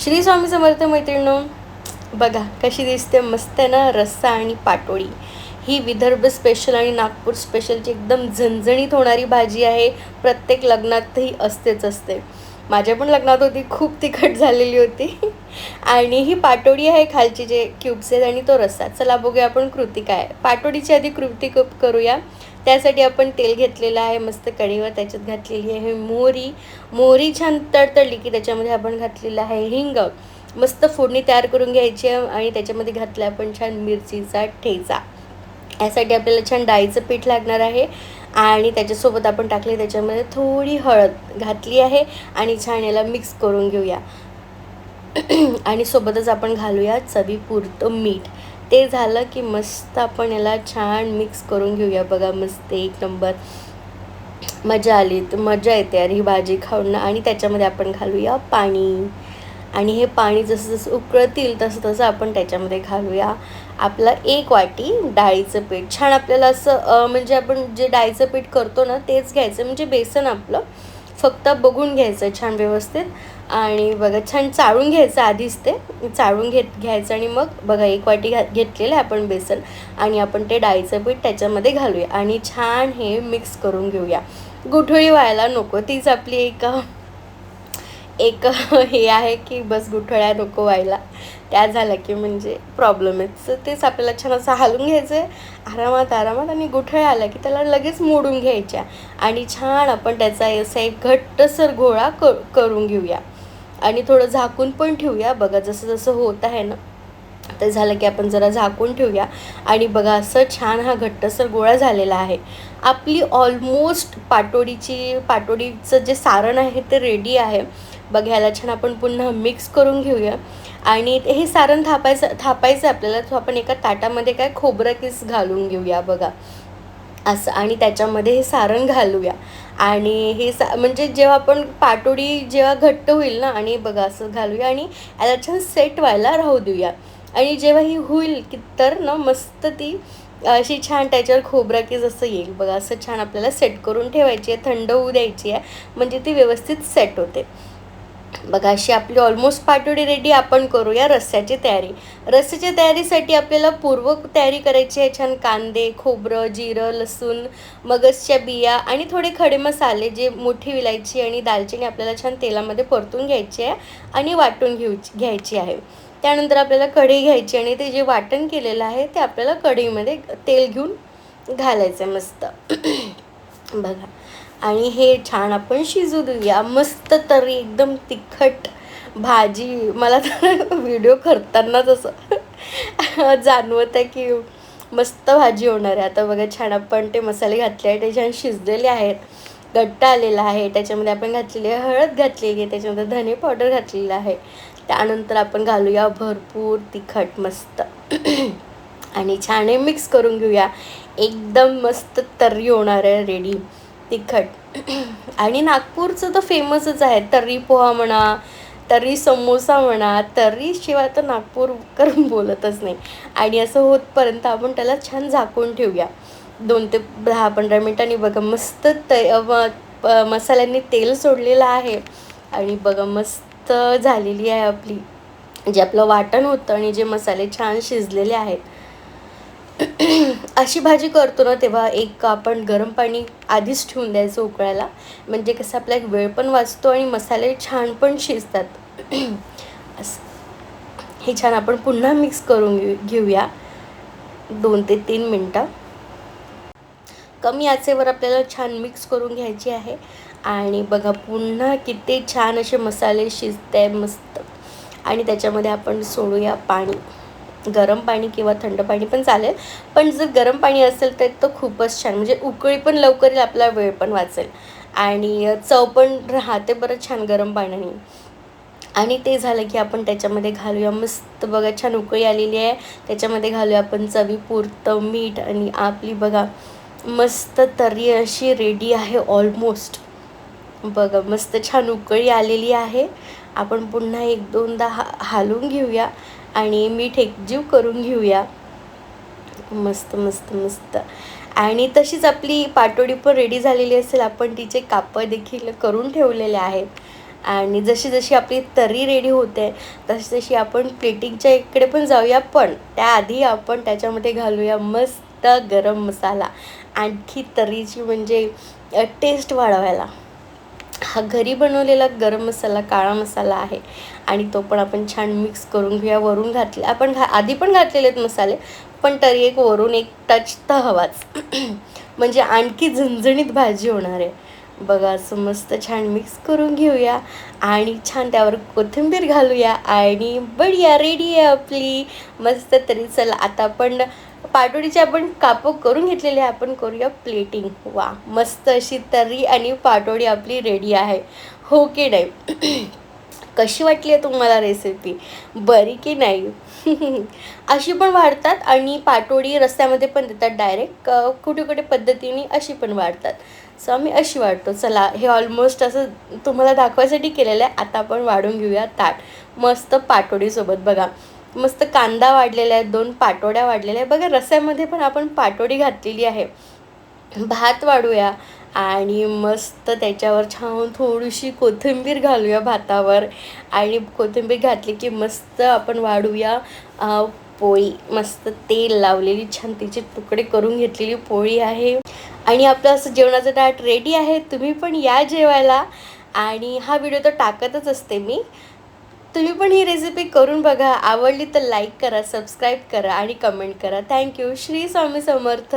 श्री स्वामी समर्थ मैत्रिणो बघा कशी दिसते मस्त आहे ना रस्सा आणि पाटोळी. ही विदर्भ स्पेशल आणि नागपूर स्पेशलची एकदम झणझणीत होणारी भाजी आहे. प्रत्येक लग्नातही असतेच असते. माझ्या पण लग्नात होती खूप तिखट झालेली होती. आणि ही पाटोडी आहे खालची जे क्यूब्स आहेत आणि तो रस्सा. चला बघूया आपण कृती काय आहे. आधी कृती क करूया. त्यासाठी आपण तेल घेतलेलं आहे मस्त कढीवर त्याच्यात घातलेली आहे मोहरी. मोहरी छान तडतडली की त्याच्यामध्ये आपण घातलेलं आहे हिंग. मस्त फोडणी तयार करून घ्यायची आहे आणि त्याच्यामध्ये घातलं आपण छान मिरचीचा ठेचा. यासाठी आपल्याला छान डाळीचं पीठ लागणार आहे आणि त्याच्यासोबत आपण टाकले त्याच्यामध्ये थोडी हळद घातली आहे आणि छान याला मिक्स करून घेऊया. आणि सोबतच आपण घालूया चवीपुरतं मीठ. ते झालं की मस्त आपण याला छान मिक्स करून घेऊया. बघा मस्त एक नंबर मजा आली. तर मजा येते. यार ही भाजी खाऊन आणि त्याच्यामध्ये आपण घालूया पाणी. आणि हे पाणी जसं जसं उकळतील तसं तसं आपण त्याच्यामध्ये घालूया. आपला एक वाटी डाळीचं पीठ. छान आपल्याला असं म्हणजे आपण जे डाळीचं पीठ करतो ना तेच घ्यायचं. म्हणजे बेसन आपलं फक्त बघून घ्यायचं छान व्यवस्थित. आणि बघा छान चाळून घ्यायचं आधीच ते. चाळून घेत घ्यायचं आणि मग बघा एक वाटी घा घेतलेलं आहे आपण बेसन आणि आपण ते डाळीचं पीठ त्याच्यामध्ये घालूया आणि छान हे मिक्स करून घेऊया. गुठळी व्हायला नको तीच आपली एक एक हे आहे की बस गुठळ्या नको व्हायला. त्या झाल्या की म्हणजे प्रॉब्लेम आहे. तर तेच आपल्याला छान असं हालून घ्यायचं आहे आरामात आरामात आणि गुठळ्या आल्या की त्याला लगेच मोडून घ्यायच्या आणि छान आपण त्याचा असा एक घट्टसर गोळा क करून घेऊया. आणि थोडं झाकून पण ठेवूया. बघा जसं जसं होत आहे ना ते झालं की आपण जरा झाकून ठेवूया. आणि बघा असं छान हा घट्टसर गोळा झालेला आहे. आपली ऑलमोस्ट पाटोडीची पाटोडीचं जे सारण आहे ते रेडी आहे. बघायला छान आपण पुन्हा मिक्स करून घेऊया. आणि हे सारण थापायचं थापायचं आपल्याला तो आपण एका ताटामध्ये काय खोबरं किस घालून घेऊया बघा. असं आणि त्याच्यामध्ये हे सारण घालूया. आणि हे सा म्हणजे जेव्हा आपण पाटोडी जेव्हा घट्ट होईल ना आणि बघा असं घालूया आणि याला छान सेट व्हायला राहू देऊया. आणि जेव्हा ही होईल की तर ना मस्त ती अशी छान त्याच्यावर खोबरा की जसं येईल. बघा असं छान आपल्याला सेट करून ठेवायची आहे थंड होऊ द्यायची आहे म्हणजे ती व्यवस्थित सेट होते. बघा अशी आपली ऑलमोस्ट पाटोडी रेडी आपण करूया रस्स्याची तयारी. रस्स्याच्या तयारीसाठी आपल्याला पूर्व तयारी करायची आहे छान कांदे खोबरं जिरं लसूण मगजच्या बिया आणि थोडे खडे मसाले जे मोठी विलायची आणि दालचिनी आपल्याला छान तेलामध्ये परतून घ्यायची आहे आणि वाटून घेऊ घ्यायची आहे. त्यानंतर आपल्याला कढई घ्यायची आणि ते जे वाटण केलेलं आहे ते आपल्याला कढईमध्ये तेल घेऊन घालायचं आहे मस्त. बघा. आणि हे छान आपण शिजू देऊया. मस्त तरी एकदम तिखट भाजी. मला तर व्हिडिओ करतानाच असं जाणवत आहे की मस्त भाजी होणार आहे. आता बघा छान आपण ते मसाले घातले आहे ते छान शिजलेले आहेत. घट्ट आलेला आहे. त्याच्यामध्ये आपण घातलेली आहे हळद घातलेली आहे. त्याच्यामध्ये धने पावडर घातलेला आहे. त्यानंतर आपण घालूया भरपूर तिखट मस्त. आणि छान मिक्स करून घेऊया. एकदम मस्त तर्री होणार आहे रेडी. तिखट. आणि नागपूरचं तर फेमसच आहे. तर्री पोहा म्हणा तर्री समोसा म्हणा तर्री शिवाय तर नागपूरकर बोलतच नाही. आणि असं होतपर्यंत आपण त्याला छान झाकून ठेवूया. दोन ते दहा पंधरा मिनटांनी बघा मस्त त मसाल्यांनी तेल सोडलेलं आहे. आणि बघा मस्त झालेली आहे आपली. जे आपलं वाटण होतं आणि जे मसाले छान शिजलेले आहेत. अशी भाजी करतो ना तेव्हा एक आपण गरम पाणी आधीच ठेवून द्यायचं उकळायला. म्हणजे कसं आपला एक वेळ पण वाचतो आणि मसाले छान पण शिजतात. असं. हे छान आपण पुन्हा मिक्स करून घेऊ घेऊया. दोन ते तीन मिनटं. कमी आचेवर आपल्याला छान मिक्स करून घ्यायची आहे. आणि बघा पुन्हा किती छान असे मसाले शिजते मस्त. आणि त्याच्यामध्ये आपण सोडूया पाणी. गरम पाणी किंवा थंड पाणी पण चालेल. पण जर गरम पाणी असेल तर तो खूपच छान म्हणजे उकळी पण लवकर येईल आपला वेळ पण वाचेल. आणि चव पण राहते बरं छान गरम पाण्याने. आणि ते झालं की आपण त्याच्यामध्ये घालूया मस्त बघा छान उकळी आलेली आहे. त्याच्यामध्ये घालूया आपण चवीपुरतं मीठ आणि आपली बघा मस्त तरी अशी रेडी आहे ऑलमोस्ट बघा मस्त छान उकळी आलेली आहे. आपण पुन्हा एक दोनदा हा हालून घेऊया आणि मीठ एकजीव करून घेऊया. मस्त मस्त मस्त. आणि तशीच आपली पाटोडी पण रेडी झालेली असेल आपण तिचे कापं देखील करून ठेवलेले आहेत. आणि जशी जशी आपली तर्री रेडी होते तशी तशी आपण प्लेटिंगच्या इकडे पण जाऊया पण त्याआधी आपण त्याच्यामध्ये घालूया मस्त गरम मसाला. आणखी तर्रीची म्हणजे टेस्ट वाढवायला. हा घरी बनवलेला गरम मसाला काळा मसाला आहे. आणि तो पण आपण छान मिक्स करून घेऊया वरून घातले. आपण घा आधी पण घातलेले आहेत मसाले पण तरी एक वरून एक टच तर हवाच. म्हणजे आणखी झणझणीत भाजी होणार आहे. बघा असं मस्त छान मिक्स करून घेऊया. आणि छान त्यावर कोथिंबीर घालूया. आणि बढिया रेडी आहे आपली. मस्त तरी चला आता आपण पाटोडीची आपण कापं करून घेतलेली आहे. आपण करूया प्लेटिंग वा मस्त अशी तर्री आणि पाटोडी आपली रेडी आहे. हो की नाही? कशी वाटली आहे तुम्हाला रेसिपी बरी की नाही? अशी पण वाढतात आणि पाटोडी रस्त्यामध्ये पण देतात डायरेक्ट कुठे कुठे पद्धतीने अशी पण वाढतात. सो आम्ही अशी वाढतो. चला हे ऑलमोस्ट असं तुम्हाला दाखवायसाठी केलेलं आहे. आता आपण वाढून घेऊया ताट. मस्त पाटोडीसोबत बघा. मस्त कांदा वाढलेला आहे दोन पाटोड्या वाढलेल्या आहे. बघा रस्यामध्ये पण आपण पाटोडी घातलेली आहे. भात वाढूया आणि मस्त त्याच्यावर छान थोडीशी कोथिंबीर घालूया भातावर. आणि कोथिंबीर घातली की मस्त आपण वाढूया. पोळी. मस्त तेल लावलेली छान तिचे तुकडे करून घेतलेली पोळी आहे. आणि आपलं असं जेवणाचं डाट रेडी आहे तुम्ही पण या जेवायला. आणि हा व्हिडिओ तर टाकतच असते मी. तुम्ही पण ही रेसिपी करून बघा. आवडली तर लाईक करा सबस्क्राईब करा आणि कमेंट करा. Thank you Shri Swami Samarth.